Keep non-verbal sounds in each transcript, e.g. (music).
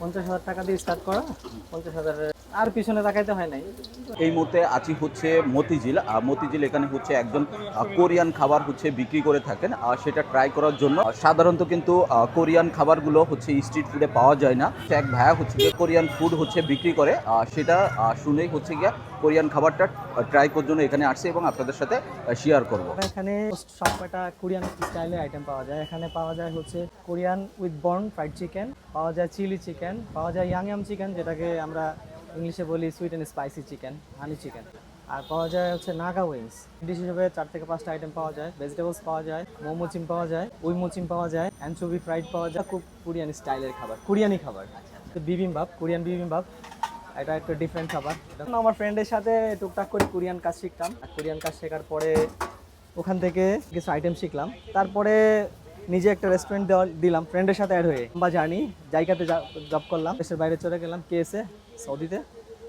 পঞ্চাশ হাজার টাকা দিয়ে স্টার্ট করা, পঞ্চাশ হাজারের আর পিছনে তাকাইতে হয় নাই। এই মুহূর্তে আছি হচ্ছে মতিঝিল আর মতিঝিল এখানে হচ্ছে একজন কোরিয়ান খাবার হচ্ছে বিক্রি করে থাকেন আর সেটা ট্রাই করার জন্য। সাধারণত কিন্তু কোরিয়ান খাবারগুলো হচ্ছে স্ট্রিট ফুডে পাওয়া যায় না। এক ভাইয়া হচ্ছে কোরিয়ান ফুড হচ্ছে বিক্রি করে আর সেটা শুনেই হচ্ছে গিয়া কোরিয়ান খাবারটা ট্রাই করার জন্য এখানে আসছে এবং আপনাদের সাথে শেয়ার করব। এখানে সব কয়টা কোরিয়ান স্টাইলের আইটেম পাওয়া যায়। এখানে পাওয়া যায় হচ্ছে Korean with bone fried chicken পাওয়া যায় চিলি চিকেন পাওয়া যায় ইয়াং ইয়াম চিকেন যেটাকে আমরা ইংলিশে বলি sweet and spicy chicken honey chicken আর পাওয়া যায় হচ্ছে নাগা উইংস ডিশ হিসেবে চার থেকে পাঁচটা আইটেম পাওয়া যায়। ভেজিটেবলস পাওয়া যায়, মোমো চিম পাওয়া যায় উই মোচিম পাওয়া যায় অ্যানচোভি ফ্রাইড পাওয়া যায়। খুব কোরিয়ান স্টাইলের খাবার কোরিয়ানি খাবার। Bibimbap, Korean bibimbap. এটা একটু ডিফারেন্ট খাবার। আমার ফ্রেন্ডের সাথে টুকটাক করে কোরিয়ান কাজ শিখতাম। কোরিয়ান কাজ শেখার পরে ওখান থেকে কিছু আইটেম শিখলাম। তারপরে নিজে একটা রেস্টুরেন্ট দিলাম ফ্রেন্ডের সাথে অ্যাড হয়ে। বা জানি জায়গাতে জব করলাম। দেশের বাইরে চলে গেলাম কেএসে সৌদিতে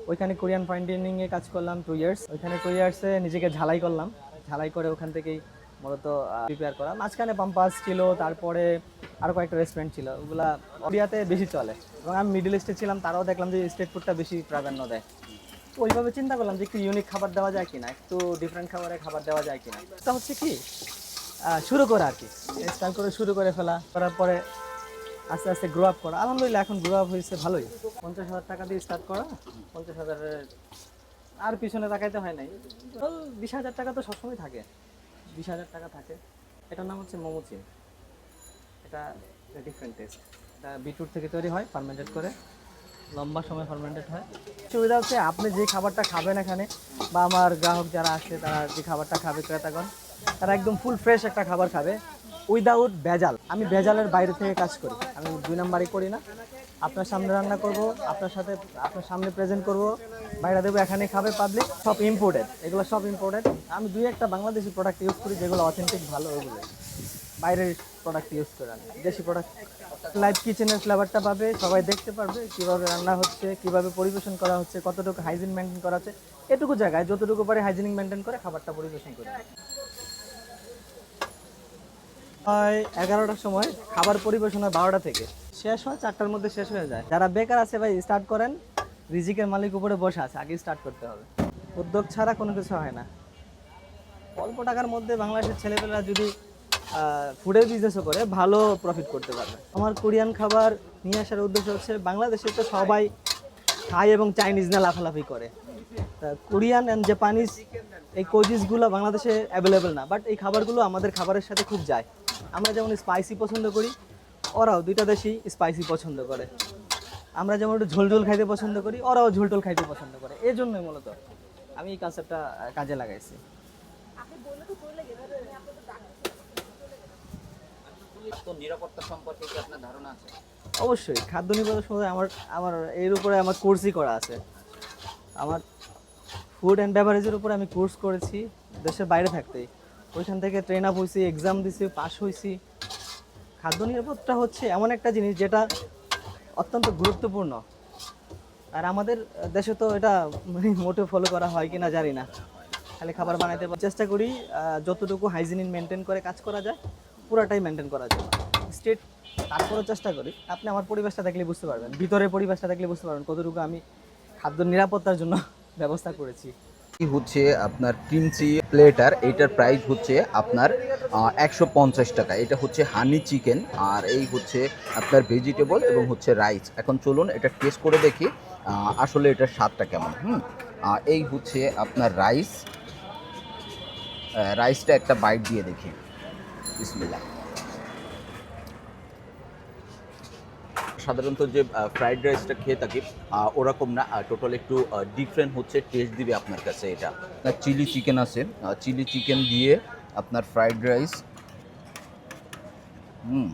ওইখানে কোরিয়ান ফাইন ডিনিংয়ে কাজ করলাম টু ইয়ার্স ওইখানে টু ইয়ার্সে নিজেকে ঝালাই করলাম। ঝালাই করে ওখান থেকেই মূলত প্রিপেয়ার করা। মাঝখানে পাম্পাস ছিল, তারপরে আরও কয়েকটা রেস্টুরেন্ট ছিল। ওগুলা ওরিয়াতে বেশি চলে। এবং আমি মিডল ইস্টে ছিলাম, তারাও দেখলাম যে স্ট্রিট ফুডটা বেশি প্রাধান্য দেয়। তো ওইভাবে চিন্তা করলাম যে একটু ইউনিক খাবার দেওয়া যায় কিনা, একটু ডিফারেন্ট খাবারের খাবার দেওয়া যায় কিনা। এটা হচ্ছে কি শুরু করা আর কি। স্টার্ট করে শুরু করে ফেলা, করার পরে আস্তে আস্তে গ্রো আপ করা। আলহামদুলিল্লাহ, এখন গ্রো আপ হয়েছে ভালোই। পঞ্চাশ হাজার টাকা দিয়ে স্টার্ট করা, পঞ্চাশ হাজারের আর পিছনে তাকাইতে হয় নাই। বিশ হাজার টাকা তো সবসময় থাকে। বিশ হাজার টাকা থাকে। এটার নাম হচ্ছে মোমো চিন। এটা ডিফারেন্ট টেস্ট এটা বিটরুট থেকে তৈরি হয় ফার্মেন্টেড করে। লম্বা সময় ফার্মেন্টেড হয়। সুবিধা হচ্ছে আপনি যে খাবারটা খাবেন এখানে, বা আমার গ্রাহক যারা আসে, তারা যে খাবারটা খাবে, ক্রেতাগণ, তারা একদম ফুল ফ্রেশ একটা খাবার খাবে উইদাউট ভেজাল। আমি ভেজালের বাইরে থেকে কাজ করি। আমি দুই নাম্বারই করি না। আপনার সামনে রান্না করব, আপনার সাথে, আপনার সামনে প্রেজেন্ট করব। বাইরে দেবো এখানে খাবে পাবলিক সব ইম্পোর্টেড এগুলো সব ইম্পোর্টেড আমি দুই একটা বাংলাদেশি প্রোডাক্ট ইউজ করি যেগুলো অথেন্টিক ভালো ওগুলো। বাইরের প্রোডাক্ট ইউজ করে আমি দেশি প্রোডাক্ট লাইভ কিচেনের ফ্লেভারটা পাবে, সবাই দেখতে পারবে কীভাবে রান্না হচ্ছে, কীভাবে পরিবেশন করা হচ্ছে, কতটুকু হাইজিন মেনটেন করা হচ্ছে। এটুকু জায়গায় যতটুকু পারে হাইজিনিক মেনটেন করে খাবারটা পরিবেশন করি। হয় এগারোটার সময় খাবার পরিবেশন হয় বারোটা থেকে। শেষ হয়, চারটার মধ্যে শেষ হয়ে যায়। যারা বেকার আছে ভাই স্টার্ট করেন। রিজিকের মালিক উপরে বসে আছে আগে স্টার্ট করতে হবে। উদ্যোগ ছাড়া কোনো কিছু হয় না। অল্প টাকার মধ্যে বাংলাদেশের ছেলেপেলেরা যদি ফুডের বিজনেসও করে, ভালো প্রফিট করতে পারবে। আমার কোরিয়ান খাবার নিয়ে আসার উদ্দেশ্য হচ্ছে, বাংলাদেশে তো সবাই থাই এবং চাইনিজ না লাফালাফি করে। কোরিয়ান অ্যান্ড জাপানিজ এই কোজিসগুলো বাংলাদেশে অ্যাভেলেবেল না বাট এই খাবারগুলো আমাদের খাবারের সাথে খুব যায়। আমরা যেমন স্পাইসি পছন্দ করি ওরাও দুইটা দেশই স্পাইসি পছন্দ করে। আমরা যেমন একটু ঝোলঝোল খাইতে পছন্দ করি ওরাও ঝোলটোল খাইতে পছন্দ করে। এই জন্যই মূলত আমি এই কনসেপ্টটা কাজে লাগাইছি। নিরাপত্তা সম্পর্কে কি আপনার ধারণা আছে? অবশ্যই খাদ্য নিরাপত্তার সময় আমার আমার এর উপরে আমার কোর্সই করা আছে। আমার ফুড অ্যান্ড বেভারেজের উপরে আমি কোর্স করেছি দেশের বাইরে থাকতেই। ওইখান থেকে ট্রেন আপ হয়েছি এক্সাম দিছি পাস হয়েছি খাদ্য নিরাপত্তা হচ্ছে এমন একটা জিনিস যেটা অত্যন্ত গুরুত্বপূর্ণ। আর আমাদের দেশে তো এটা মানে মোটে ফলো করা হয় কি না জানি না। খালি খাবার বানাইতে চেষ্টা করি যতটুকু হাইজিনিক মেনটেন করে কাজ করা যায়, পুরাটাই মেনটেন করা যায়। স্টেট তারপরেও চেষ্টা করি। আপনি আমার পরিবেশটা দেখলে বুঝতে পারবেন। ভিতরের পরিবেশটা দেখলে বুঝতে পারবেন কতটুকু আমি খাদ্য নিরাপত্তার জন্য (laughs) ব্যবস্থা করেছি। হচ্ছে আপনার কিমচি প্লেটার এইটার প্রাইস হচ্ছে আপনার একশো পঞ্চাশ টাকা। এটা হচ্ছে হানি চিকেন আর এই হচ্ছে আপনার ভেজিটেবল এবং হচ্ছে রাইস এখন চলুন এটা টেস্ট করে দেখি আসলে এটার স্বাদটা কেমন। হুম এই হচ্ছে আপনার রাইস রাইসটা একটা বাইট দিয়ে দেখি। বিসমিল্লাহ। সাধারণত যে ফ্রাইড রাইসটা খেয়ে থাকি ওরকম না টোটাল একটু ডিফারেন্ট হচ্ছে টেস্ট দিবে আপনার কাছে এটা। আপনার চিলি চিকেন আছে। চিলি চিকেন দিয়ে আপনার ফ্রাইড রাইস হুম।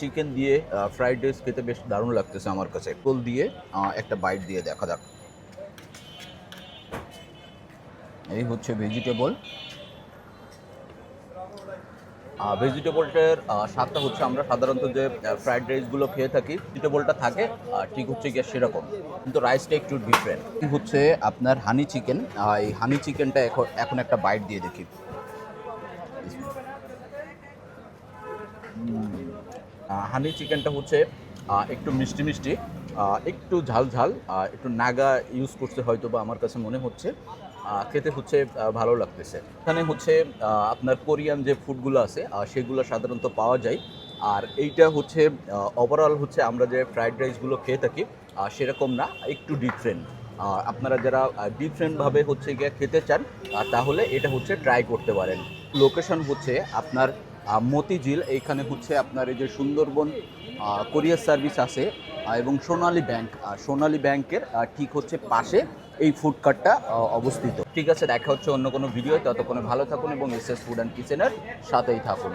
চিকেন দিয়ে ফ্রাইড রাইস খেতে বেশ দারুণ লাগতেছে আমার কাছে। কোল দিয়ে একটা বাইট দিয়ে দেখা যাক। এই হচ্ছে ভেজিটেবল ভেজিটেবলটার স্বাদটা হচ্ছে আমরা সাধারণত যে ফ্রাইড রাইসগুলো খেয়ে থাকি ভেজিটেবলটা থাকে ঠিক হচ্ছে গিয়ে সেরকম। কিন্তু রাইসটা একটু ডিফারেন্ট হচ্ছে আপনার হানি চিকেন এই হানি চিকেনটা এখন এখন একটা বাইট দিয়ে দেখি। হানি চিকেনটা হচ্ছে একটু মিষ্টি মিষ্টি একটু ঝাল ঝাল একটু নাগা ইউজ করতে হয়তো বা আমার কাছে মনে হচ্ছে। খেতে হচ্ছে ভালো লাগতেছে। এখানে হচ্ছে আপনার কোরিয়ান যে ফুডগুলো আছে সেগুলো সাধারণত পাওয়া যায়। আর এইটা হচ্ছে ওভারঅল হচ্ছে আমরা যে ফ্রাইড রাইসগুলো খেয়ে থাকি সেরকম না, একটু ডিফারেন্ট আপনারা যারা ডিফারেন্টভাবে হচ্ছে গিয়ে খেতে চান তাহলে এটা হচ্ছে ট্রাই করতে পারেন। লোকেশন হচ্ছে আপনার মতিঝিল। এইখানে হচ্ছে আপনার এই যে সুন্দরবন কোরিয়ার সার্ভিস আছে এবং সোনালী ব্যাংক সোনালী ব্যাংকের ঠিক হচ্ছে পাশে এই ফুড কার্টটা অবস্থিত। ঠিক আছে, দেখা হচ্ছে অন্য কোনো ভিডিও ততক্ষণে ভালো থাকুন এবং এস এস ফুড অ্যান্ড কিচেনের সাথেই থাকুন।